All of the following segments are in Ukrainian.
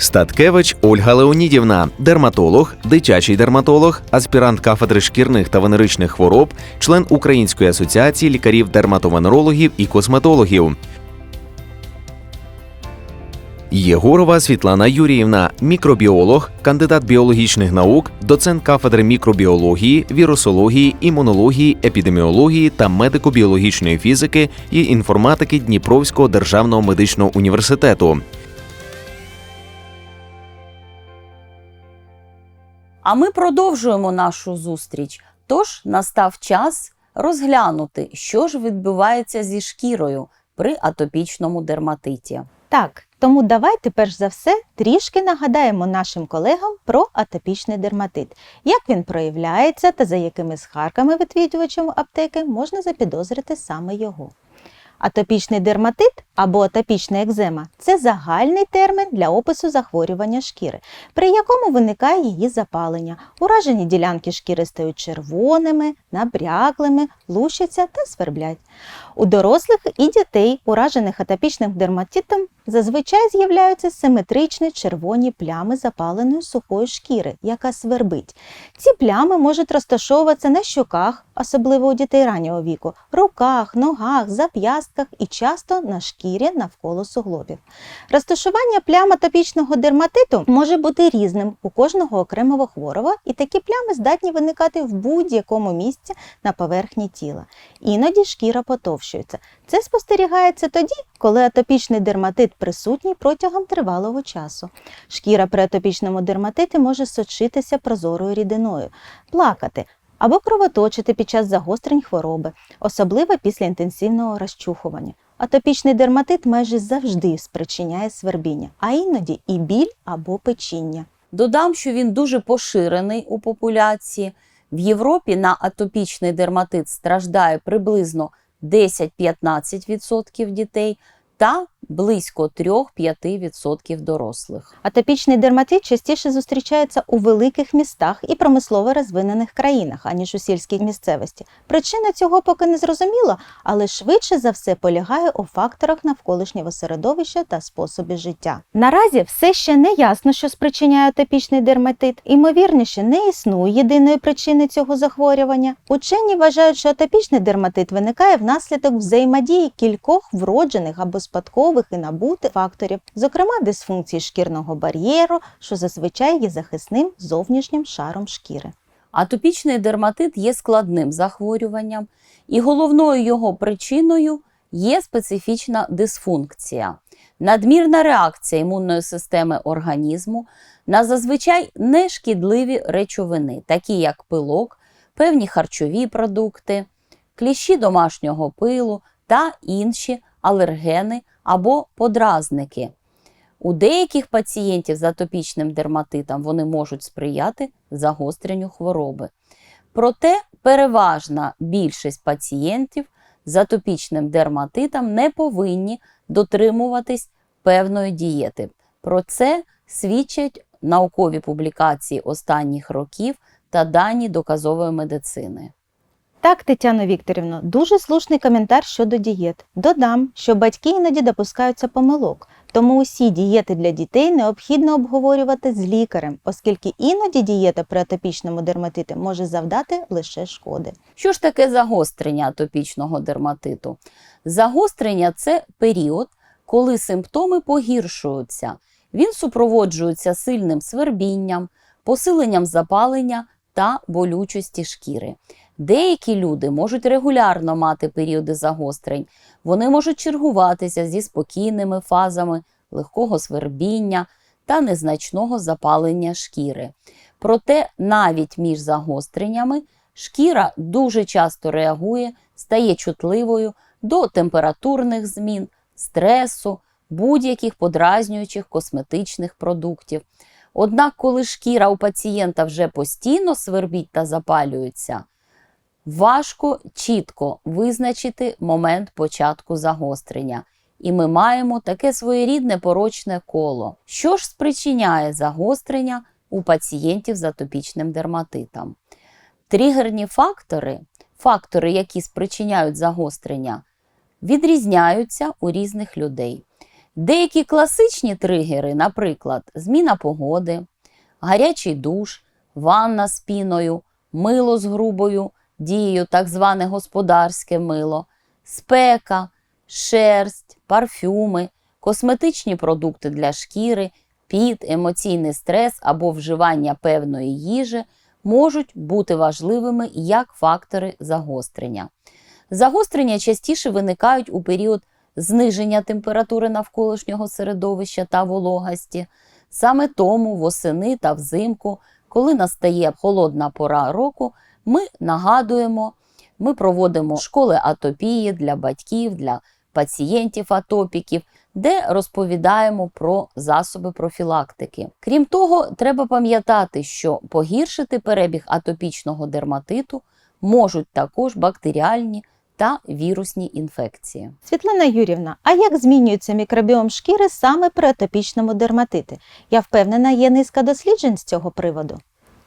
Статкевич Ольга Леонідівна, дерматолог, дитячий дерматолог, аспірант кафедри шкірних та венеричних хвороб, член Української асоціації лікарів-дерматовенерологів і косметологів. Єгорова Світлана Юріївна, мікробіолог, кандидат біологічних наук, доцент кафедри мікробіології, вірусології, імунології, епідеміології та медико-біологічної фізики і інформатики Дніпровського державного медичного університету. А ми продовжуємо нашу зустріч. Тож настав час розглянути, що ж відбувається зі шкірою при атопічному дерматиті. Так, тому давайте перш за все трішки нагадаємо нашим колегам про атопічний дерматит, як він проявляється та за якими схарками відвідувачам аптеки можна запідозрити саме його. Атопічний дерматит або атопічна екзема це загальний термін для опису захворювання шкіри, при якому виникає її запалення. Уражені ділянки шкіри стають червоними, набряклими, лущаться та сверблять. У дорослих і дітей, уражених атопічним дерматитом, зазвичай з'являються симетричні червоні плями запаленої сухої шкіри, яка свербить. Ці плями можуть розташовуватися на щоках, особливо у дітей раннього віку, руках, ногах, зап'ястках і часто на шкірі навколо суглобів. Розташування плям атопічного дерматиту може бути різним у кожного окремого хворого, і такі плями здатні виникати в будь-якому місці на поверхні тіла. Іноді шкіра потовщується. Це спостерігається тоді, коли атопічний дерматит присутній протягом тривалого часу. Шкіра при атопічному дерматиті може сочитися прозорою рідиною, плакати або кровоточити під час загострень хвороби, особливо після інтенсивного розчухування. Атопічний дерматит майже завжди спричиняє свербіння, а іноді і біль або печіння. Додам, що він дуже поширений у популяції. В Європі на атопічний дерматит страждає приблизно 10-15% дітей та близько 3-5% дорослих. Атопічний дерматит частіше зустрічається у великих містах і промислово розвинених країнах, аніж у сільській місцевості. Причина цього поки не зрозуміла, але швидше за все полягає у факторах навколишнього середовища та способі життя. Наразі все ще не ясно, що спричиняє атопічний дерматит. Імовірніше, не існує єдиної причини цього захворювання. Учені вважають, що атопічний дерматит виникає внаслідок взаємодії кількох вроджених або спадкових і набутих факторів, зокрема дисфункції шкірного бар'єру, що зазвичай є захисним зовнішнім шаром шкіри. Атопічний дерматит є складним захворюванням, і головною його причиною є специфічна дисфункція, надмірна реакція імунної системи організму на зазвичай нешкідливі речовини, такі як пилок, певні харчові продукти, кліщі домашнього пилу та інші алергени або подразники. У деяких пацієнтів з атопічним дерматитом вони можуть сприяти загостренню хвороби. Проте переважна більшість пацієнтів з атопічним дерматитом не повинні дотримуватись певної дієти. Про це свідчать наукові публікації останніх років та дані доказової медицини. Так, Тетяно Вікторівно, дуже слушний коментар щодо дієт. Додам, що батьки іноді допускаються помилок, тому усі дієти для дітей необхідно обговорювати з лікарем, оскільки іноді дієта при атопічному дерматиті може завдати лише шкоди. Що ж таке загострення атопічного дерматиту? Загострення це період, коли симптоми погіршуються. Він супроводжується сильним свербінням, посиленням запалення та болючості шкіри. Деякі люди можуть регулярно мати періоди загострень, вони можуть чергуватися зі спокійними фазами легкого свербіння та незначного запалення шкіри. Проте навіть між загостреннями шкіра дуже часто реагує, стає чутливою до температурних змін, стресу, будь-яких подразнюючих косметичних продуктів. Однак, коли шкіра у пацієнта вже постійно свербіть та запалюється, Важко чітко визначити момент початку загострення, і ми маємо таке своєрідне порочне коло. Що ж спричиняє загострення у пацієнтів з атопічним дерматитом? Тригерні фактори, фактори, які спричиняють загострення, відрізняються у різних людей. Деякі класичні тригери, наприклад, зміна погоди, гарячий душ, ванна з піною, мило з грубою дією, так зване господарське мило, спека, шерсть, парфюми, косметичні продукти для шкіри, піт, емоційний стрес або вживання певної їжі можуть бути важливими як фактори загострення. Загострення частіше виникають у період зниження температури навколишнього середовища та вологості. Саме тому восени та взимку, коли настає холодна пора року, ми нагадуємо, ми проводимо школи атопії для батьків, для пацієнтів-атопіків, де розповідаємо про засоби профілактики. Крім того, треба пам'ятати, що погіршити перебіг атопічного дерматиту можуть також бактеріальні та вірусні інфекції. Світлана Юрівна, а як змінюється мікробіом шкіри саме при атопічному дерматиті? Я впевнена, є низка досліджень з цього приводу.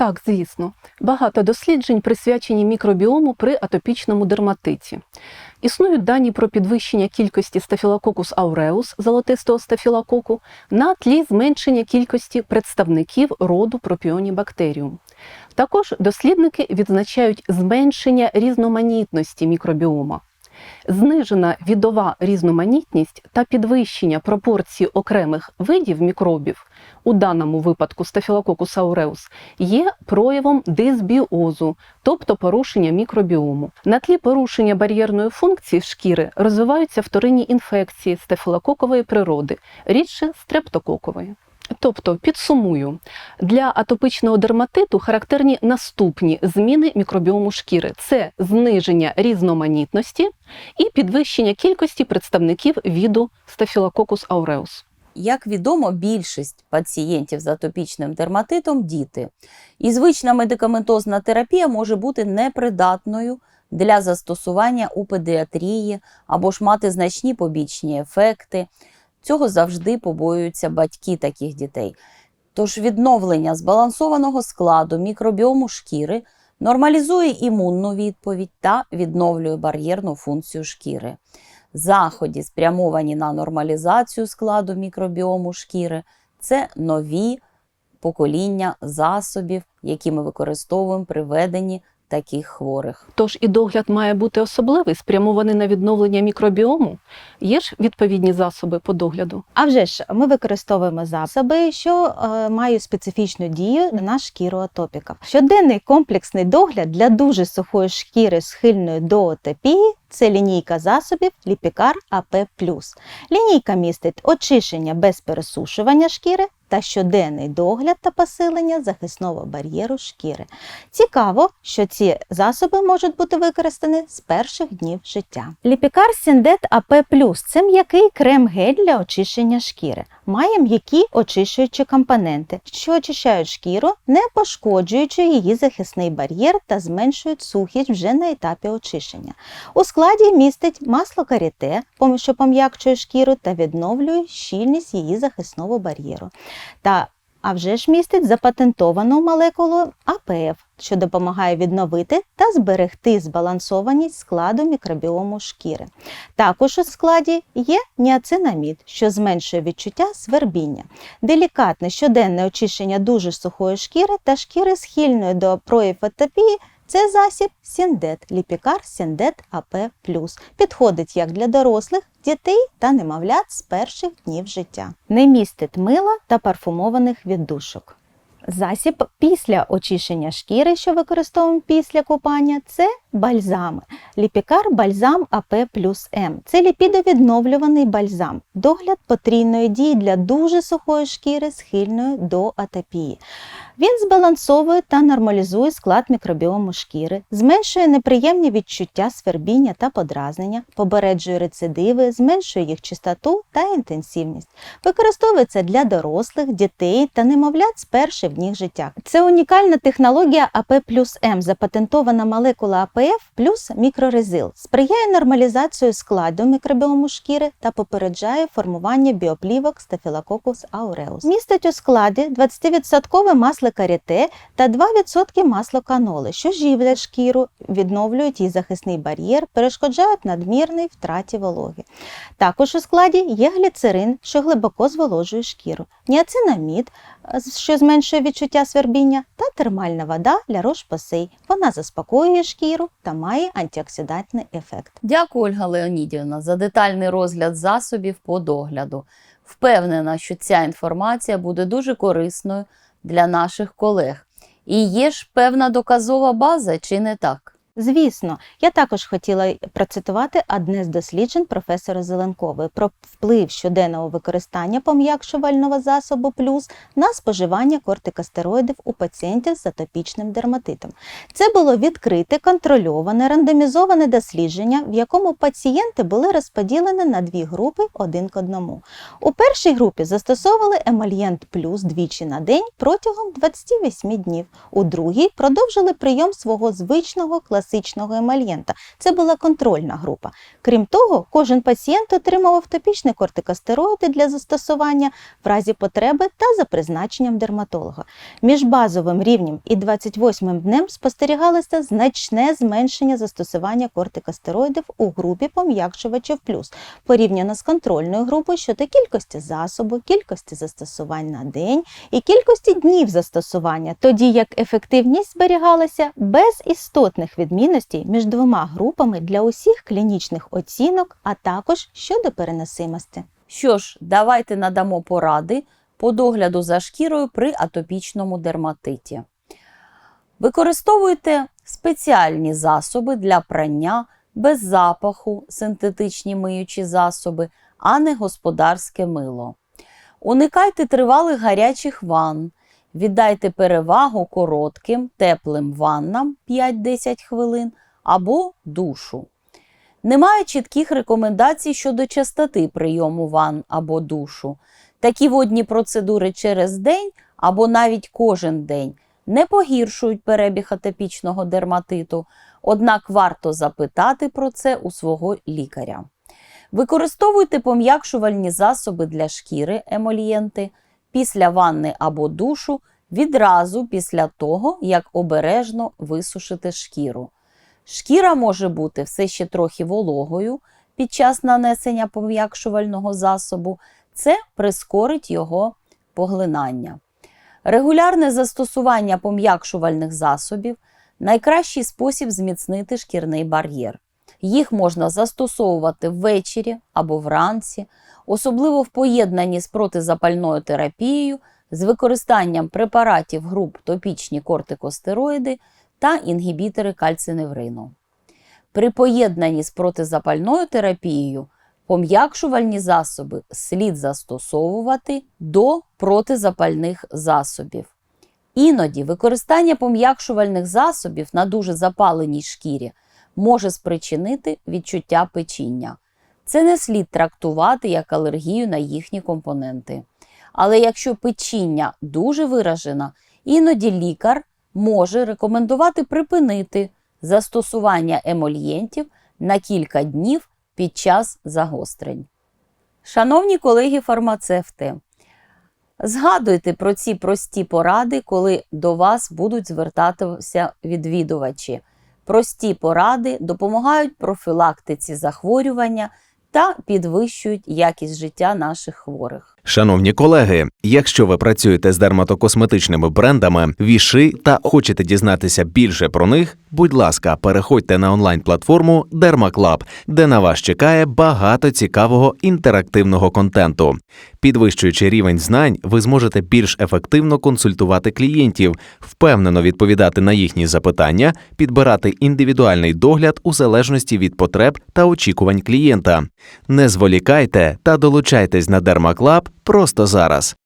Так, звісно, багато досліджень присвячені мікробіому при атопічному дерматиті. Існують дані про підвищення кількості стафілококус ауреус золотистого стафілококу на тлі зменшення кількості представників роду пропіонібактеріум. Також дослідники відзначають зменшення різноманітності мікробіома. Знижена відова різноманітність та підвищення пропорції окремих видів мікробів, у даному випадку Staphylococcus aureus, є проявом дисбіозу, тобто порушення мікробіому. На тлі порушення бар'єрної функції шкіри розвиваються вторинні інфекції стафілококової природи, рідше стрептококової. Тобто, підсумую, для атопичного дерматиту характерні наступні зміни мікробіому шкіри: це зниження різноманітності і підвищення кількості представників віду Staphylococcus aureus. Як відомо, більшість пацієнтів з атопічним дерматитом діти. І звична медикаментозна терапія може бути непридатною для застосування у педіатрії або ж мати значні побічні ефекти. Цього завжди побоюються батьки таких дітей. Тож відновлення збалансованого складу мікробіому шкіри нормалізує імунну відповідь та відновлює бар'єрну функцію шкіри. Заходи, спрямовані на нормалізацію складу мікробіому шкіри, це нові покоління засобів, які ми використовуємо при веденні таких хворих. Тож і догляд має бути особливий, спрямований на відновлення мікробіому. Є ж відповідні засоби по догляду. А вже ж ми використовуємо засоби, що е, мають специфічну дію на шкіру атопіків. Щоденний комплексний догляд для дуже сухої шкіри, схильної до атопії, це лінійка засобів Ліпікар АП+. Лінійка містить очищення без пересушування шкіри та щоденний догляд та посилення захисного бар'єру шкіри. Цікаво, що ці засоби можуть бути використані з перших днів життя. Ліпікар Сіндет АП+, це м'який крем-гель для очищення шкіри. Має м'які очищуючі компоненти, що очищають шкіру, не пошкоджуючи її захисний бар'єр та зменшують сухість вже на етапі очищення. У складі містить масло каріте, що пом'якчує шкіру та відновлює щільність її захисного бар'єру. Та а вже ж містить запатентовану молекулу АПФ, що допомагає відновити та зберегти збалансованість складу мікробіому шкіри. Також у складі є ніацинамід, що зменшує відчуття свербіння, делікатне щоденне очищення дуже сухої шкіри та шкіри схильної до прояв атопії це засіб Сіндет, ліпікар Сіндет АП+. Підходить як для дорослих, дітей та немовлят з перших днів життя. Не містить мила та парфумованих віддушок. Засіб після очищення шкіри, що використовуємо після купання, це бальзами. Ліпікар бальзам АП плюс М. Це ліпідовідновлюваний бальзам. Догляд потрійної дії для дуже сухої шкіри, схильної до атопії. Він збалансовує та нормалізує склад мікробіому шкіри, зменшує неприємні відчуття свербіння та подразнення, побереджує рецидиви, зменшує їх чистоту та інтенсивність. Використовується для дорослих, дітей та немовлят з перших одніх життях. Це унікальна технологія АП плюс М, запатентована молекула АПФ плюс мікрорезил, сприяє нормалізацію складу мікробіому шкіри та попереджає формування біоплівок Staphylococcus aureus. Містить у складі 20% масло каріте та 2% масло каноли, що живлять шкіру, відновлюють її захисний бар'єр, перешкоджають надмірній втраті вологи. Також у складі є гліцерин, що глибоко зволожує шкіру, ніацинамід, що зменшує відчуття свербіння, та термальна вода для рош-посей. Вона заспокоює шкіру та має антиоксидантний ефект. Дякую, Ольга Леонідівна, за детальний розгляд засобів по догляду. Впевнена, що ця інформація буде дуже корисною для наших колег. І є ж певна доказова база, чи не так? Звісно, я також хотіла процитувати одне з досліджень професора Зеленкової про вплив щоденного використання пом'якшувального засобу плюс на споживання кортикостероїдів у пацієнтів з атопічним дерматитом. Це було відкрите, контрольоване, рандомізоване дослідження, в якому пацієнти були розподілені на дві групи один к одному. У першій групі застосовували емальєнт плюс двічі на день протягом 28 днів. У другій продовжили прийом свого звичного класичного емальєнта. Це була контрольна група. Крім того, кожен пацієнт отримував топічні кортикостероїди для застосування в разі потреби та за призначенням дерматолога. Між базовим рівнем і 28-м днем спостерігалося значне зменшення застосування кортикостероїдів у групі пом'якшувачів плюс порівняно з контрольною групою щодо кількості засобу, кількості застосувань на день і кількості днів застосування, тоді як ефективність зберігалася без істотних відмінностей між двома групами для усіх клінічних оцінок, а також щодо переносимості. Що ж, давайте надамо поради по догляду за шкірою при атопічному дерматиті. Використовуйте спеціальні засоби для прання без запаху, синтетичні миючі засоби, а не господарське мило. Уникайте тривалих гарячих ванн. Віддайте перевагу коротким, теплим ваннам 5-10 хвилин або душу. Немає чітких рекомендацій щодо частоти прийому ванн або душу. Такі водні процедури через день або навіть кожен день не погіршують перебіг атопічного дерматиту, однак варто запитати про це у свого лікаря. Використовуйте пом'якшувальні засоби для шкіри емолієнти після ванни або душу відразу після того, як обережно висушите шкіру. Шкіра може бути все ще трохи вологою під час нанесення пом'якшувального засобу, це прискорить його поглинання. Регулярне застосування пом'якшувальних засобів найкращий спосіб зміцнити шкірний бар'єр. Їх можна застосовувати ввечері або вранці, особливо в поєднанні з протизапальною терапією, з використанням препаратів груп топічні кортикостероїди та інгібітори кальциневрину. При поєднанні з протизапальною терапією пом'якшувальні засоби слід застосовувати до протизапальних засобів. Іноді використання пом'якшувальних засобів на дуже запаленій шкірі може спричинити відчуття печіння. Це не слід трактувати як алергію на їхні компоненти. Але якщо печіння дуже виражена, іноді лікар може рекомендувати припинити застосування емольєнтів на кілька днів під час загострень. Шановні колеги-фармацевти, згадуйте про ці прості поради, коли до вас будуть звертатися відвідувачі. Прості поради допомагають профілактиці захворювання та підвищують якість життя наших хворих. Шановні колеги, якщо ви працюєте з дерматокосметичними брендами, віши та хочете дізнатися більше про них, будь ласка, переходьте на онлайн-платформу DermaClub, де на вас чекає багато цікавого інтерактивного контенту. Підвищуючи рівень знань, ви зможете більш ефективно консультувати клієнтів, впевнено відповідати на їхні запитання, підбирати індивідуальний догляд у залежності від потреб та очікувань клієнта. Не зволікайте та долучайтесь на DermaClub просто зараз.